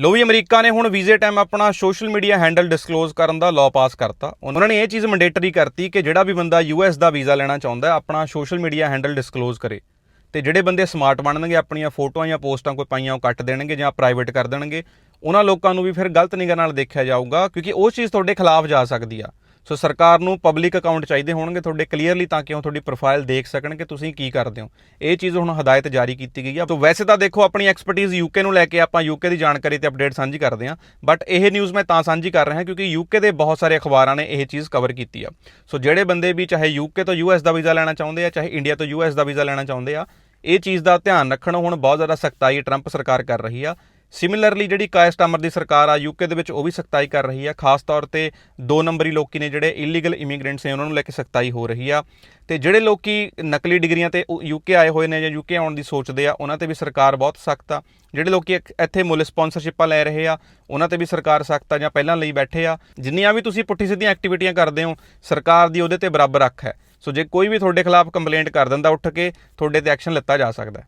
ਲੋ ਵੀ America ਨੇ ਹੁਣ ਵੀਜ਼ੇ ਟਾਈਮ ਆਪਣਾ ਸੋਸ਼ਲ ਮੀਡੀਆ ਹੈਂਡਲ ਡਿਸਕਲੋਜ਼ ਕਰਨ ਦਾ ਲਾਅ ਪਾਸ ਕਰਤਾ। ਉਹਨਾਂ ਨੇ ਇਹ ਚੀਜ਼ ਮੈਂਡੇਟਰੀ ਕਰਤੀ ਕਿ ਜਿਹੜਾ ਵੀ ਬੰਦਾ ਯੂਐਸ ਦਾ ਵੀਜ਼ਾ ਲੈਣਾ ਚਾਹੁੰਦਾ ਆਪਣਾ ਸੋਸ਼ਲ ਮੀਡੀਆ ਹੈਂਡਲ ਡਿਸਕਲੋਜ਼ ਕਰੇ। ਤੇ ਜਿਹੜੇ ਬੰਦੇ ਸਮਾਰਟ ਬਣਨਗੇ, ਆਪਣੀਆਂ ਫੋਟੋਆਂ ਜਾਂ ਪੋਸਟਾਂ ਕੋਈ ਪਾਈਆਂ, ਉਹ ਕੱਟ ਦੇਣਗੇ ਜਾਂ ਪ੍ਰਾਈਵੇਟ ਕਰ ਦੇਣਗੇ, ਉਹਨਾਂ ਲੋਕਾਂ ਨੂੰ ਵੀ ਫਿਰ ਗਲਤ ਨਿਗਾਹ ਨਾਲ ਦੇਖਿਆ ਜਾਊਗਾ, ਕਿਉਂਕਿ ਉਹ ਚੀਜ਼ ਤੁਹਾਡੇ ਖਿਲਾਫ ਜਾ ਸਕਦੀ ਆ। ਸੋ ਸਰਕਾਰ ਨੂੰ ਪਬਲਿਕ ਅਕਾਊਂਟ ਚਾਹੀਦੇ ਹੋਣਗੇ ਤੁਹਾਡੇ ਕਲੀਅਰਲੀ ਤਾਂ ਕਿ ਉਹ ਤੁਹਾਡੀ ਪ੍ਰੋਫਾਈਲ ਦੇਖ ਸਕਣ ਕਿ ਤੁਸੀਂ ਕੀ ਕਰਦੇ ਹੋ। ਇਹ ਚੀਜ਼ ਹੁਣ ਹਦਾਇਤ ਜਾਰੀ ਕੀਤੀ ਗਈ ਆ। ਤਾਂ ਵੈਸੇ ਤਾਂ ਦੇਖੋ ਆਪਣੀ ਐਕਸਪਰਟਿਜ਼ ਯੂਕੇ ਨੂੰ ਲੈ ਕੇ ਆਪਾਂ ਯੂਕੇ ਦੀ ਜਾਣਕਾਰੀ ਤੇ ਅਪਡੇਟ ਸਾਂਝੀ ਕਰਦੇ ਹਾਂ। ਬਟ ਇਹ ਨਿਊਜ਼ ਮੈਂ ਤਾਂ ਸਾਂਝੀ ਕਰ ਰਿਹਾ ਕਿਉਂਕਿ ਯੂਕੇ ਦੇ ਬਹੁਤ ਸਾਰੇ ਅਖਬਾਰਾਂ ਨੇ ਇਹ ਚੀਜ਼ ਕਵਰ ਕੀਤੀ ਆ। ਸੋ ਜਿਹੜੇ ਬੰਦੇ ਵੀ ਚਾਹੇ ਯੂਕੇ ਤੋਂ ਯੂਐਸ ਦਾ ਵੀਜ਼ਾ ਲੈਣਾ ਚਾਹੁੰਦੇ ਆ, ਚਾਹੇ ਇੰਡੀਆ ਤੋਂ ਯੂਐਸ ਦਾ ਵੀਜ਼ਾ ਲੈਣਾ ਚਾਹੁੰਦੇ ਆ, ਇਹ ਚੀਜ਼ ਦਾ ਧਿਆਨ ਰੱਖਣ, ਹੁਣ ਬਹੁਤ ਜ਼ਿਆਦਾ ਸਖਤਾਈ ਟਰੰਪ ਸਰਕਾਰ ਕਰ ਰਹੀ ਆ। ਸਿਮਿਲਰਲੀ ਜਿਹੜੀ ਕਾਇਸ ਟਾਮਰ ਦੀ ਸਰਕਾਰ ਆ ਯੂਕੇ ਦੇ ਵਿੱਚ ਉਹ ਵੀ ਸਖਤਾਈ ਕਰ ਰਹੀ ਆ। ਖਾਸ ਤੌਰ ਤੇ ਦੋ ਨੰਬਰੀ ਲੋਕੀ ਨੇ ਜਿਹੜੇ ਇਲੀਗਲ ਇਮੀਗ੍ਰੈਂਟਸ ਨੇ, ਉਹਨਾਂ ਨੂੰ ਲੈ ਕੇ ਸਖਤਾਈ ਹੋ ਰਹੀ ਆ। ਤੇ ਜਿਹੜੇ ਲੋਕੀ ਨਕਲੀ ਡਿਗਰੀਆਂ ਤੇ ਯੂਕੇ ਆਏ ਹੋਏ ਨੇ ਜਾਂ ਯੂਕੇ ਆਉਣ ਦੀ ਸੋਚਦੇ ਆ, ਉਹਨਾਂ ਤੇ ਵੀ ਸਰਕਾਰ ਬਹੁਤ ਸਖਤ ਆ। ਜਿਹੜੇ ਲੋਕੀ ਇੱਥੇ ਮੁੱਲ ਸਪਾਂਸਰਸ਼ਿਪਾਂ ਲੈ ਰਹੇ ਆ, ਉਹਨਾਂ ਤੇ ਵੀ ਸਰਕਾਰ ਸਖਤ ਆ ਜਾਂ ਪਹਿਲਾਂ ਲਈ ਬੈਠੇ ਆ। ਜਿੰਨੀਆਂ ਵੀ ਤੁਸੀਂ ਪੁੱਠੀ ਸਿੱਧੀਆਂ ਐਕਟੀਵਿਟੀਆਂ ਕਰਦੇ ਹੋ, ਸਰਕਾਰ ਦੀ ਉਹਦੇ ਤੇ ਬਰਾਬਰ ਅੱਖ ਹੈ। ਸੋ ਜੇ ਕੋਈ ਵੀ ਤੁਹਾਡੇ ਖਿਲਾਫ ਕੰਪਲੇਂਟ ਕਰ ਦਿੰਦਾ ਉੱਠ ਕੇ, ਤੁਹਾਡੇ ਤੇ ਐਕਸ਼ਨ ਲਿੱਤਾ ਜਾ ਸਕਦਾ